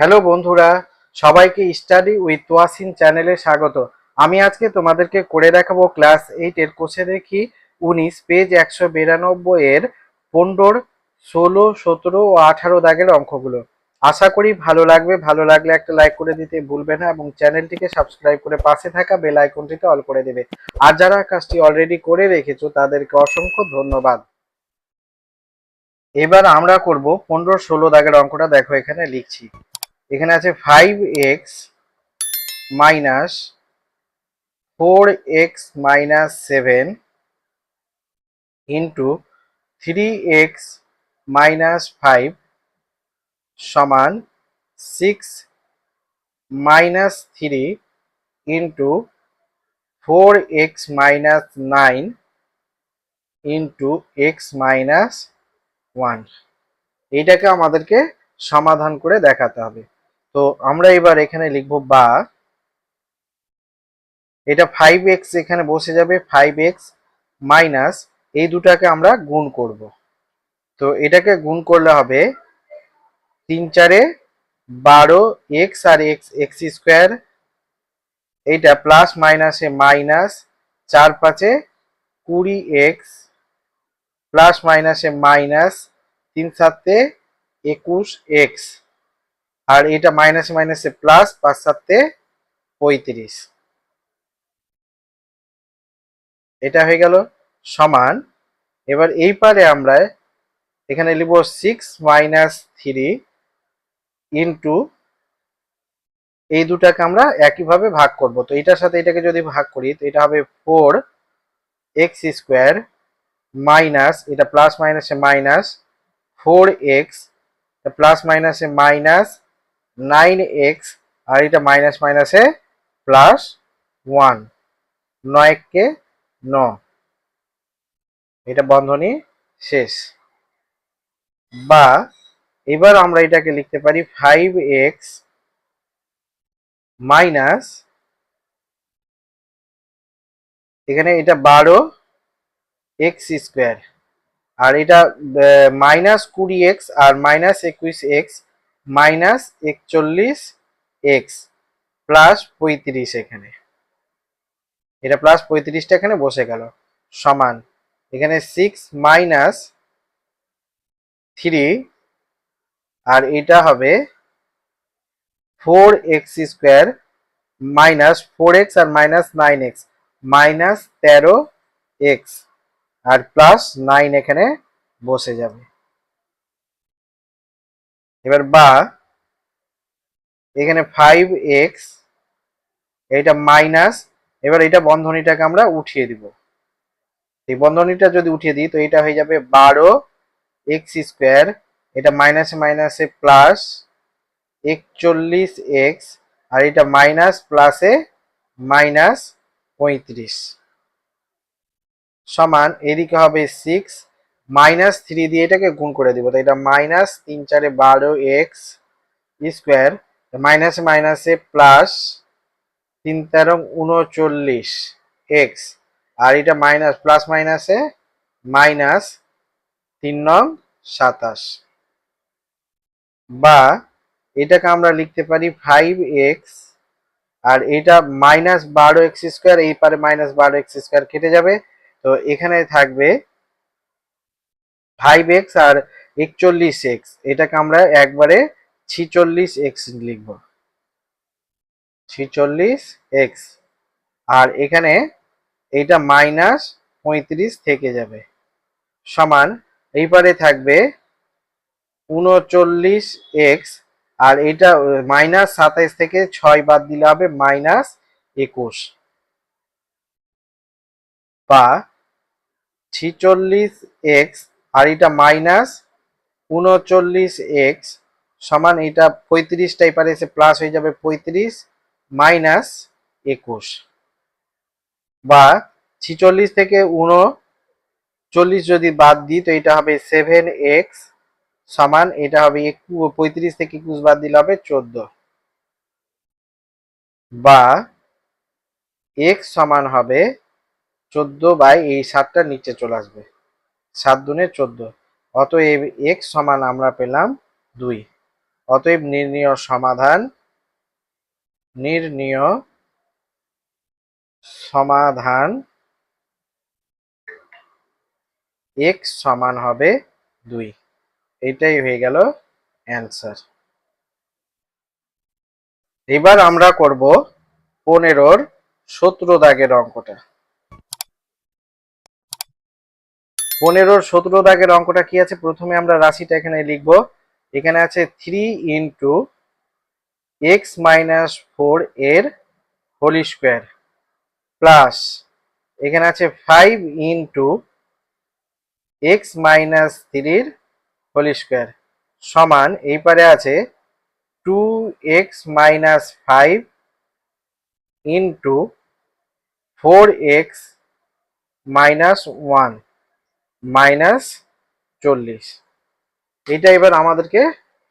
Hello বন্ধুরা, সবাইকে study with ওয়াসিন চ্যানেলে স্বাগত। আমি আজকে তোমাদেরকে করে দেখাবো ক্লাস এইটের কোষে দেখি উনিশ, পেজ একশো বিরানব্বই এর পনেরোর ষোলো, সতেরো ও আঠারো দাগের অঙ্কগুলো। আশা করি ভালো লাগবে, ভালো লাগলে একটা লাইক করে দিতে ভুলবে না এবং চ্যানেলটিকে সাবস্ক্রাইব করে পাশে থাকা বেল আইকনটিতে অল করে দেবে। আর যারা কাজটি অলরেডি করে রেখেছো, তাদেরকে অসংখ্য ধন্যবাদ। এবার আমরা করব পনেরো, ষোলো দাগের অঙ্কটা, দেখো এখানে লিখছি। এখানে আছে five x minus four x minus seven into three x minus five সমান six minus three into four x minus nine into x minus one এইটাকে আমাদেরকে সমাধান করে দেখাতে হবে। তো আমরা এবার এখানে লিখব বা। এটা ফাইভ এক্স এখানে বসে যাবে ফাইভ এক্স মাইনাস এই দুটাকে আমরা গুণ করব। তো এটাকে গুণ করলে হবে তিন চারে বারো এক্স আর এক্স এক্স স্কোয়ার এইটা প্লাস মাইনাসে মাইনাস চার পাঁচে কুড়ি এক্স প্লাস মাইনাসে মাইনাস তিন সাতে একুশ এক্স আর এটা মাইনাসে মাইনাসে প্লাস পাঁচ পঁয়ত্রিশ। এটা হয়ে গেল সমান। এবার এই পারে আমরা এখানে লিখব সিক্স মাইনাস থ্রি ইন্টু এই দুটাকে আমরা একইভাবে ভাগ করব। তো এটার সাথে এটাকে যদি ভাগ করি, তো এটা হবে ফোর এক্স স্কোয়ার মাইনাস এটা প্লাস মাইনাসে মাইনাস ফোর এক্স প্লাস মাইনাসে মাইনাস নাইন এক্স আর এটা মাইনাস মাইনাসে প্লাস ওয়ান নয়কে ন। এটা বন্ধনী শেষ। বা এবার আমরা এটাকে লিখতে পারি ফাইভ এক্স মাইনাস এখানে এটা বারো এক্স স্কোয়ার আর এটা মাইনাস কুড়ি এক্স আর মাইনাস একুশ এক্স মাইনাস একচল্লিশ এক্স প্লাস পঁয়ত্রিশ এখানে। এটা প্লাস পঁয়ত্রিশটা এখানে বসে গেল। সমান। এখানে সিক্স মাইনাস থ্রি আর এটা হবে four x square minus four x আর মাইনাস নাইন এক্স মাইনাস তেরো এক্স আর প্লাস নাইন এখানে বসে যাবে। এবার বা, এখানে ফাইভ এক্স এটা মাইনাস এবার এটা বন্ধনীটাকে আমরা উঠিয়ে দিব। এই বন্ধনীটা যদি উঠিয়ে দিই, তো এটা হয়ে যাবে বারো এক্স স্কোয়ার এটা মাইনাসে মাইনাসে প্লাস একচল্লিশ এক্স আর এটা মাইনাস প্লাসে মাইনাস পঁয়ত্রিশ। সমান, এদিকে হবে সিক্স মাইনাস থ্রি দিয়ে এটাকে গুণ করে দিব। তো এটা মাইনাস তিন চারে বারো এক্স স্কোয়ার মাইনাসে মাইনাসে প্লাস তিন তেরো উনচল্লিশ এক্স। আর এটা মাইনাস, প্লাস মাইনাসে মাইনাস তিন নং সাতাশ। বা এটাকে আমরা লিখতে পারি ফাইভ এক্স, আর এটা মাইনাস বারো এক্স স্কোয়ার, এই পারে মাইনাস বারো এক্স স্কোয়ার কেটে যাবে। তো এখানে থাকবে ফাইভ এক্স আর একচল্লিশ এক্স এটাকে আমরা একবারে ছিচল্লিশ এক্স লিখব। ছিচল্লিশ এক্স আর এখানে এইটা মাইনাস পঁয়ত্রিশ থেকে যাবে। সমান, এইবারে থাকবে উনচল্লিশ এক্স আর এটা মাইনাস সাতাইশ থেকে ছয় বাদ দিলে হবে মাইনাস একুশ। বা ছিচল্লিশ এক্স আর এটা মাইনাস উনচল্লিশ এক্স সমান এটা পঁয়ত্রিশ টাইপার এসে প্লাস হয়ে যাবে পঁয়ত্রিশ মাইনাস একুশ। বা ছিচল্লিশ থেকে উনচল্লিশ যদি বাদ দিই, তো এটা হবে সেভেন এক্স সমান এটা হবে একু পঁয়ত্রিশ থেকে একুশ বাদ দিলে হবে চোদ্দ। বা এক্স সমান হবে চোদ্দ বাই এই সাতটা নিচে চলে আসবে। সাত দুনে চোদ্দ। অতএব এক্স সমান আমরা পেলাম দুই। অতএব নির্ণীয় সমাধান নির্ণীয় সমাধান এক্স সমান হবে দুই। এইটাই হয়ে গেল অ্যান্সার এবার আমরা করব পনেরোর সতেরো দাগের অঙ্কটা। পনেরোর সতেরো দাগের অঙ্কটা কি আছে? প্রথমে আমরা রাশিটা এখানে লিখব। এখানে আছে three into x minus four এর হোল স্কোয়ার প্লাস এখানে আছে ফাইভ ইন্টু এক্স মাইনাস থ্রির হোল স্কোয়ার সমান এই পারে আছে two x minus five into four x minus one minus চল্লিশ। এটা এবার আমাদেরকে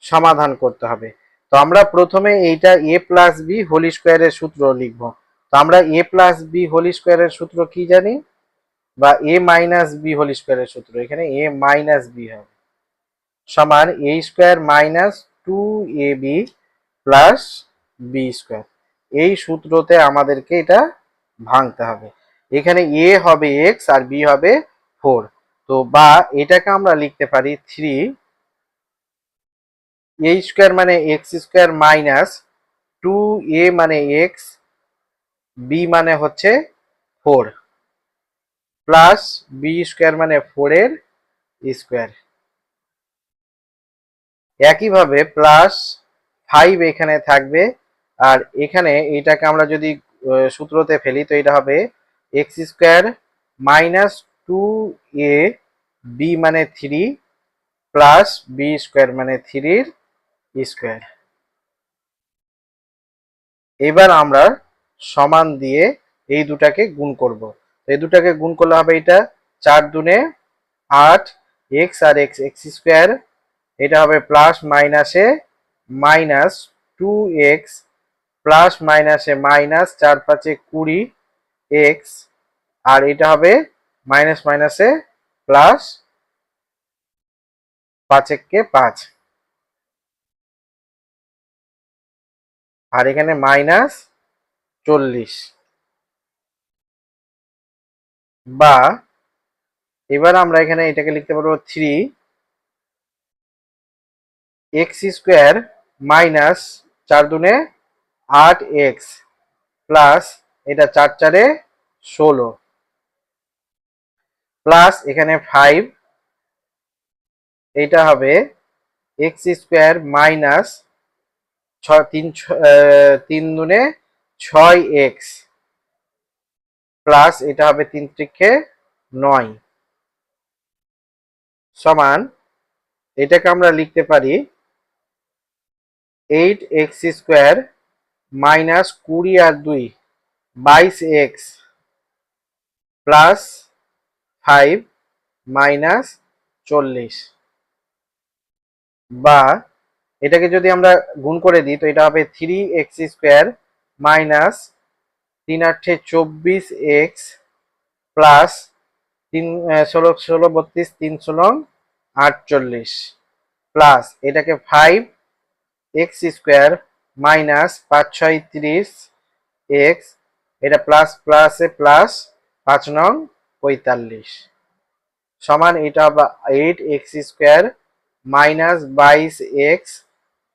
সমাধান করতে হবে। তো আমরা প্রথমে এইটা এ প্লাস বি হোল স্কোয়ারের সূত্র লিখব। তো আমরা এ প্লাস বি হোল স্কোয়ারের সূত্র কি জানি? বা এ মাইনাস বি হোল স্কোয়ারের সূত্র। এখানে এ মাইনাস বি হবে। সমান a square minus two a b plus b square এই সূত্রতে আমাদেরকে এটা ভাঙতে হবে। এখানে এ হবে এক্স আর বি হবে ফোর তো বা এটাকে আমরা লিখতে পারি থ্রি এ স্কোয়ার মানে x square minus two a মানে এক্স, বি মানে হচ্ছে ফোর, প্লাস বি স্কোয়ার মানে ফোরের স্কোয়ার। একইভাবে প্লাস ফাইভ এখানে থাকবে, আর এখানে এটাকে আমরা যদি সূত্রতে ফেলি তো এটা হবে x square minus two a b মানে থ্রি প্লাস বি স্কোয়ার মানে থ্রির স্কোয়ার এবার আমরা সমান দিয়ে এই দুটাকে গুণ করব। এই দুটাকে গুণ করলে হবে এটা চার দুনে আট এক্স আর এক্স এক্স স্কোয়ার এটা হবে প্লাস মাইনাসে মাইনাস টু এক্স প্লাস মাইনাসে মাইনাস চার পাঁচে কুড়ি এক্স আর এটা হবে মাইনাস মাইনাসে প্লাস পাঁচেককে পাঁচ। আর এখানে মাইনাস চল্লিশ। বা এবার আমরা এখানে এটাকে লিখতে পারব থ্রি এক্স স্কোয়ার মাইনাস চার দুনে আট এক্স প্লাস এটা চার চারে ষোলো। প্লাস এখানে ফাইভ এটা হবে এক্স স্কোয়ার মাইনাস ছ তিন তিন দুনে ছয় এক্স প্লাস এটা হবে তিন ত্রিক্ষে নয়। সমান, এটাকে আমরা লিখতে পারি এইট এক্স স্কোয়ার মাইনাস কুড়ি আর দুই বাইশ এক্স প্লাস ফাইভ মাইনাস চল্লিশ। বা এটাকে যদি আমরা গুণ করে দিই, তো এটা হবে থ্রি এক্স স্কোয়ার মাইনাস তিন আটে চব্বিশ এক্স প্লাস তিন ষোলো ষোলো, বত্রিশ, তিন, ষোলো, আটচল্লিশ। প্লাস এটাকে ফাইভ এক্স স্কোয়ার মাইনাস পাঁচ, ছয়, তিরিশ এক্স, এটা প্লাস, প্লাসে প্লাস পাঁচ, নং পঁয়তাল্লিশ। সমান এটা এইট এক্স স্কোয়ার মাইনাস বাইশ এক্স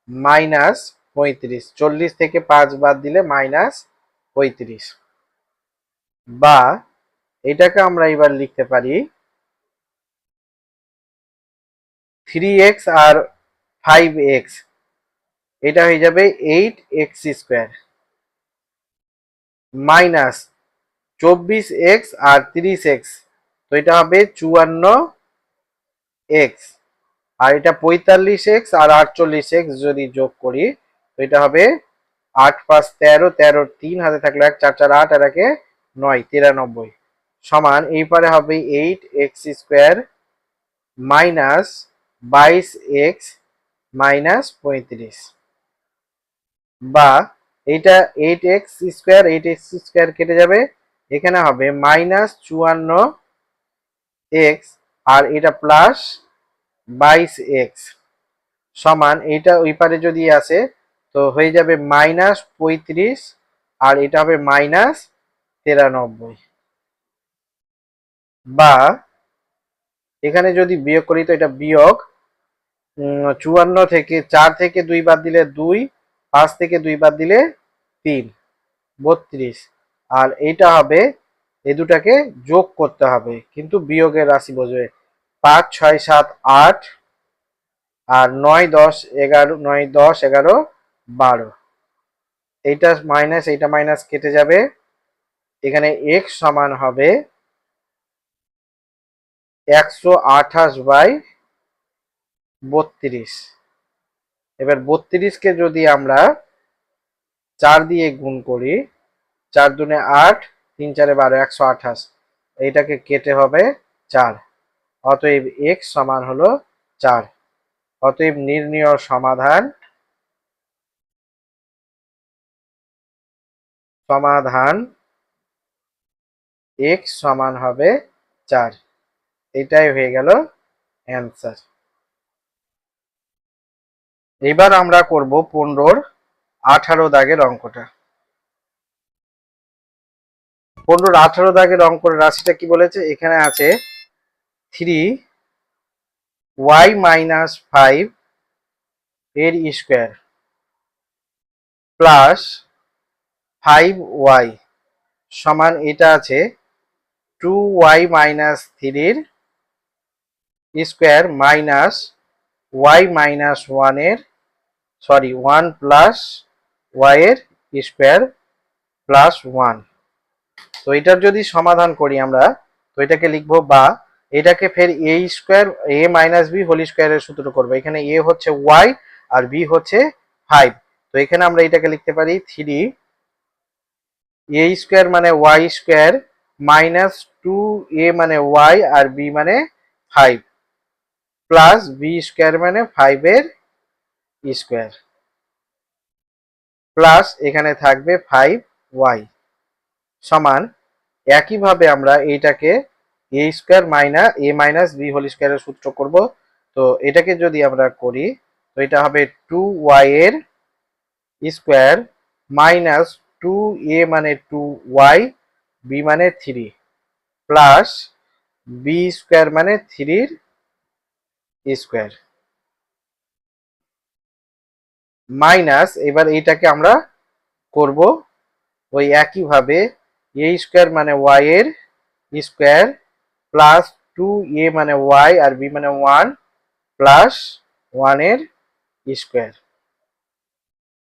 মাইনাস পঁয়ত্রিশ। চল্লিশ থেকে পাঁচ বাদ দিলে মাইনাস পঁয়ত্রিশ। বা এটাকে আমরা এবার লিখতে পারি থ্রি এক্স আর ফাইভ এক্স এটা হয়ে যাবে এইট এক্স স্কোয়ার মাইনাস চব্বিশ এক্স আর তিরিশ এক্স তো এটা হবে চুয়ান্ন এক্স আর এটা পঁয়তাল্লিশ এক্স আর আটচল্লিশ এক্স যদি যোগ করি, তো এটা হবে আট পাঁচ তেরো তেরো তিন, হাতে থাকল এক, চার চার, আট, আর একে নয়, তিরানব্বই। সমান, এই পারে হবে এইট এক্স স্কোয়ার মাইনাস বাইশ এক্স মাইনাস পঁয়ত্রিশ। বা এইটা eight x square, eight x square কেটে যাবে এখানে হবে মাইনাস চুয়ান্ন এক্স আর এটা প্লাস বাইশ এক্স সমান এইটা ওই পারে যদি আসে, তো হয়ে যাবে মাইনাস পঁয়ত্রিশ আর এটা হবে মাইনাস তিরানব্বই। বা এখানে যদি বিয়োগ করি, তো এটা বিয়োগ চুয়ান্ন থেকে চার থেকে দুই বাদ দিলে দুই, পাঁচ থেকে দুই বাদ দিলে তিন, বত্রিশ। আর এইটা হবে, এই দুটাকে যোগ করতে হবে। কিন্তু বিয়োগের রাশি বোঝবে পাঁচ, ছয়, সাত, আট আর নয়, দশ, এগারো, নয়, দশ, এগারো, বারো। এইটা মাইনাস এইটা মাইনাস কেটে যাবে। এখানে এক্স সমান হবে একশো আঠাশ বাই বত্রিশ। এবার বত্রিশকে যদি আমরা চার দিয়ে গুণ করি চার দুনে আট, তিন চারে বারো, একশো আঠাশ। এইটাকে কেটে হবে চার। অতএব এক্স সমান হলো চার। অতএব নির্ণয় সমাধান সমাধান এক্স সমান হবে চার। এটাই হয়ে গেল অ্যান্সার এবার আমরা করব পনেরোর আঠারো দাগের অঙ্কটা। পনেরোর আঠারো দাগে দাগের অঙ্কের রাশিটা কি বলেছে? এখানে আছে থ্রি ওয়াই মাইনাস ফাইভ এর স্কোয়ার প্লাস ফাইভ ওয়াই সমান এটা আছে টু ওয়াই মাইনাস থ্রির স্কোয়ার মাইনাস ওয়াই মাইনাস ওয়ানের সরি, ওয়ান প্লাস ওয়াইয়ের স্কোয়ার প্লাস ওয়ান। তো এটার যদি সমাধান করি আমরা, তো এটাকে লিখব বা এটাকে ফের a square a minus b whole স্কোয়ারের সূত্র করব। এখানে এ হচ্ছে ওয়াই আর বি হচ্ছে ফাইভ তো এখানে আমরা এটাকে লিখতে পারি থ্রি এ স্কোয়ার মানে y square minus two a মানে ওয়াই আর বি মানে ফাইভ প্লাস বি স্কোয়ার মানে ফাইভের স্কোয়ার প্লাস এখানে থাকবে ফাইভ ওয়াই সমান একইভাবে আমরা এইটাকে a square minus a minus b whole স্কোয়ারের সূত্র করব। তো এটাকে যদি আমরা করি, তো এটা হবে টু ওয়াই এর স্কোয়ার মাইনাস টু এ মানে টু ওয়াই বি মানে থ্রি প্লাস বি স্কোয়ার মানে থ্রির স্কোয়ার মাইনাস এবার এইটাকে আমরা করব ওই একইভাবে এ স্কোয়ার মানে ওয়াই এর স্কোয়ার প্লাস টু এ মানে ওয়াই আর বি মানে ওয়ান প্লাস ওয়ানের স্কোয়ার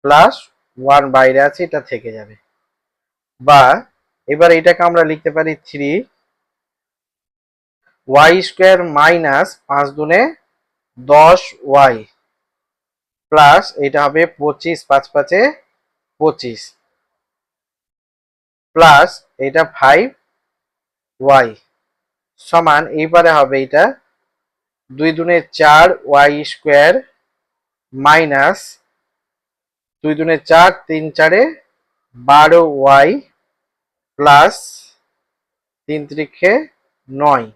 প্লাস ওয়ান বাইরে আছে, এটা থেকে যাবে। বা এবার এটাকে আমরা লিখতে পারি থ্রি ওয়াই স্কোয়ার মাইনাস পাঁচ দুনে দশ ওয়াই প্লাস এটা হবে পঁচিশ, পাঁচ পাঁচে পঁচিশ। প্লাস এটা ফাইভ ওয়াই সমান, এইবারে হবে এটা দুই দুনে চার ওয়াই স্কোয়ার মাইনাস দুই দুনে চার, তিন চারে বারো ওয়াই প্লাস তিন ত্রিখে নয়।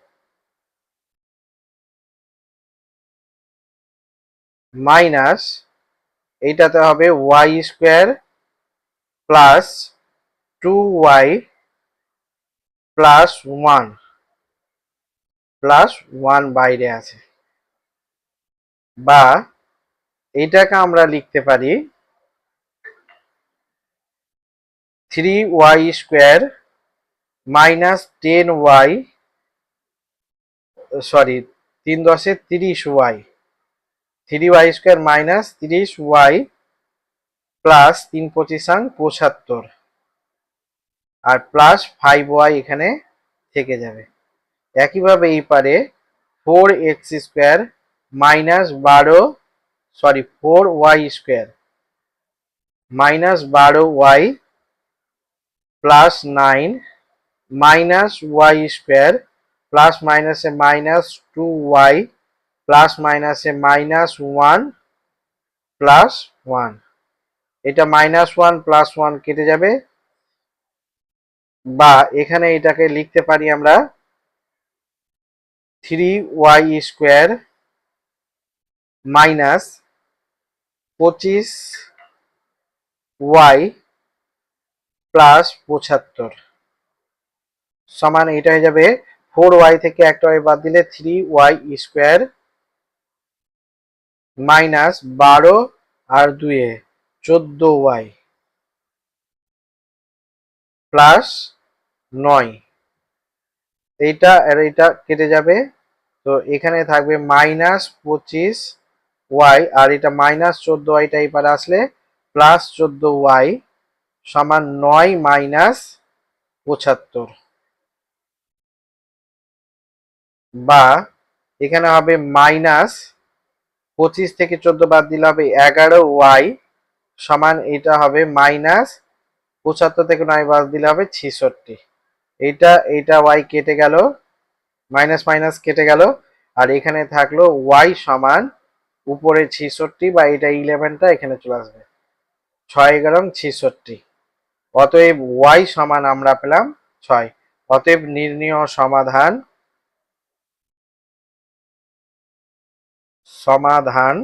মাইনাস এইটাতে হবে y square plus two y plus one plus one বাইরে আছে। বা এইটাকে আমরা লিখতে পারি three y square minus ten y sorry তিন দশে তিরিশ y three y square minus তিরিশ ওয়াই প্লাস তিন পঁচিশাং পঁচাত্তর। আর প্লাস ফাইভ ওয়াই এখানে থেকে যাবে। একইভাবে এই পারে ফোর এক্স স্কোয়ার মাইনাস বারো sorry four y square minus বারো y plus nine minus y square plus মাইনাসে মাইনাস টু ওয়াই প্লাস মাইনাসে মাইনাস ওয়ান প্লাস ওয়ান এটা মাইনাস ওয়ান প্লাস ওয়ান কেটে যাবে। বা এখানে এটাকে লিখতে পারি আমরা থ্রি ওয়াই স্কোয়ার মাইনাস পঁচিশ ওয়াই প্লাস পঁচাত্তর। সমান এটা হয়ে যাবে ফোর ওয়াই থেকে একটা ওয়াই বাদ দিলে থ্রি ওয়াই স্কোয়ার মাইনাস বারো আর দুয়ে চোদ্দ ওয়াই প্লাস নয়। এইটা, আর এইটা কেটে যাবে। তো এখানে থাকবে মাইনাস পঁচিশ ওয়াই, আর এটা মাইনাস চোদ্দ ওয়াইটা এই পারে আসলে প্লাস চোদ্দ ওয়াই সমান নয় মাইনাস পঁচাত্তর। বা এখানে হবে মাইনাস পঁচিশ থেকে চোদ্দ বাদ দিলে হবে এগারো ওয়াই সমান এটা হবে মাইনাস পঁচাত্তর থেকে নয় বাদ দিলে হবে ছিষট্টি। এইটা এইটা ওয়াই কেটে গেল মাইনাস মাইনাস কেটে গেল, আর এখানে থাকল ওয়াই সমান উপরে ছিষট্টি বা এটা ইলেভেনটা এখানে চলে আসবে। ছয় এগারো ছিষট্টি। অতএব ওয়াই সমান আমরা পেলাম ছয়। অতএব নির্ণীয় সমাধান সমাধান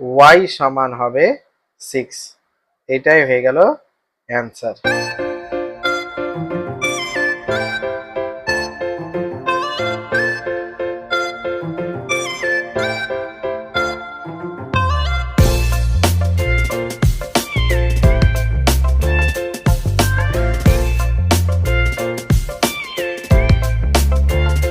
ওয়াই সমান হবে সিক্স এটাই হয়ে গেল অ্যান্সার